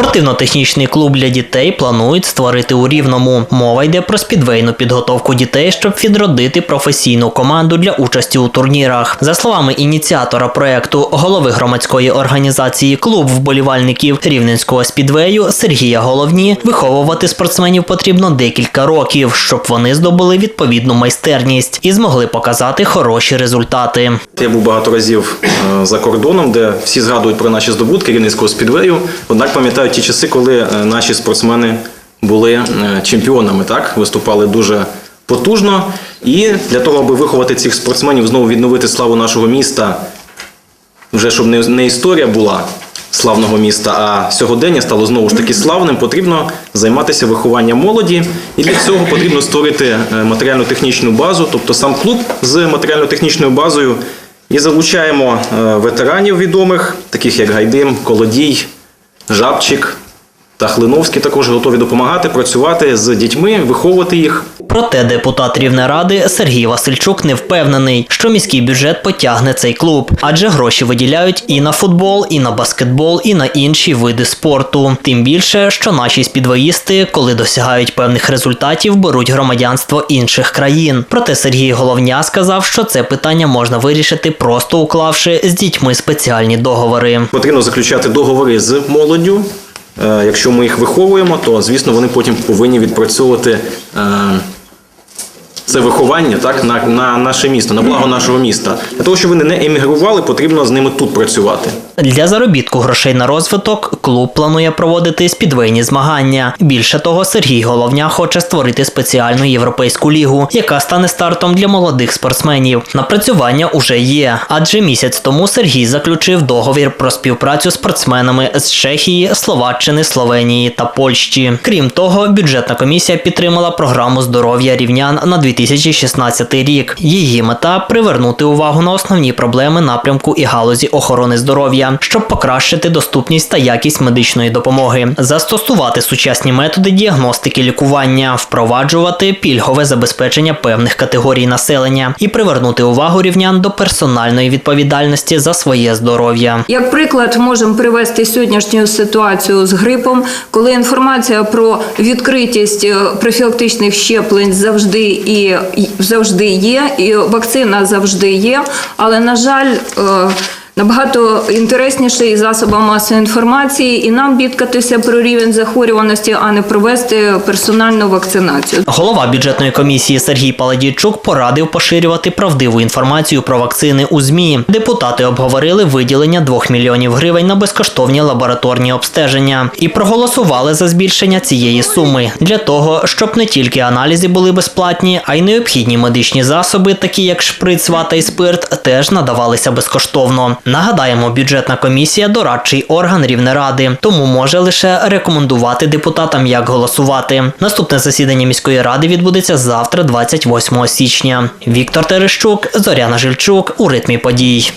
Спортивно-технічний клуб для дітей планують створити у Рівному. Мова йде про спідвейну підготовку дітей, щоб відродити професійну команду для участі у турнірах. За словами ініціатора проекту, голови громадської організації Клуб вболівальників Рівненського спідвею Сергія Головні, виховувати спортсменів потрібно декілька років, щоб вони здобули відповідну майстерність і змогли показати хороші результати. Я був багато разів е, за кордоном, де всі згадують про наші здобутки рівненського спідвею. Однак пам'ятають ті часи, коли е, наші спортсмени були е, чемпіонами, так виступали дуже потужно. І для того, аби виховати цих спортсменів, знову відновити славу нашого міста, вже щоб не, історія була славного міста, а сьогодення стало знову ж таки славним, потрібно займатися вихованням молоді. І для цього потрібно створити е, матеріально-технічну базу, тобто сам клуб з матеріально-технічною базою. І залучаємо ветеранів відомих, таких як Гайдим, Колодій, Жабчик та Хлиновський також готові допомагати, працювати з дітьми, виховувати їх. Проте депутат Рівнеради Сергій Васильчук не впевнений, що міський бюджет потягне цей клуб, адже гроші виділяють і на футбол, і на баскетбол, і на інші види спорту. Тим більше, що наші спідвоїсти, коли досягають певних результатів, беруть громадянство інших країн. Проте Сергій Головня сказав, що це питання можна вирішити, просто уклавши з дітьми спеціальні договори. Потрібно заключати договори з молоддю. Е, Якщо ми їх виховуємо, то звісно вони потім повинні відпрацьовувати е, це виховання так, на, на наше місто, на благо нашого міста. Для того, щоб вони не емігрували, потрібно з ними тут працювати. Для заробітку грошей на розвиток клуб планує проводити спідвейні змагання. Більше того, Сергій Головня хоче створити спеціальну європейську лігу, яка стане стартом для молодих спортсменів. Напрацювання уже є, адже місяць тому Сергій заключив договір про співпрацю спортсменами з Чехії, Словаччини, Словенії та Польщі. Крім того, бюджетна комісія підтримала програму здоров'я рівнян на 2016 рік. Її мета привернути увагу на основні проблеми напрямку і галузі охорони здоров'я, щоб покращити доступність та якість медичної допомоги, застосувати сучасні методи діагностики лікування, впроваджувати пільгове забезпечення певних категорій населення і привернути увагу рівнян до персональної відповідальності за своє здоров'я. Як приклад, можемо привести сьогоднішню ситуацію з грипом, коли інформація про відкритість е, профілактичних щеплень завжди і і завжди є, і вакцина завжди є. Але на жаль. Набагато інтересніше і засобам масової інформації, і нам бідкатися про рівень захворюваності, а не провести персональну вакцинацію. Голова бюджетної комісії Сергій Паладійчук порадив поширювати правдиву інформацію про вакцини у ЗМІ. Депутати обговорили виділення 2 мільйонів гривень на безкоштовні лабораторні обстеження і проголосували за збільшення цієї суми для того, щоб не тільки аналізи були безплатні, а й необхідні медичні засоби, такі як шприц, вата і спирт, теж надавалися безкоштовно. Нагадаємо, бюджетна комісія дорадчий орган Рівнеради, тому може лише рекомендувати депутатам, як голосувати. Наступне засідання міської ради відбудеться завтра, 28 січня. Віктор Терещук, Зоряна Жильчук у ритмі подій.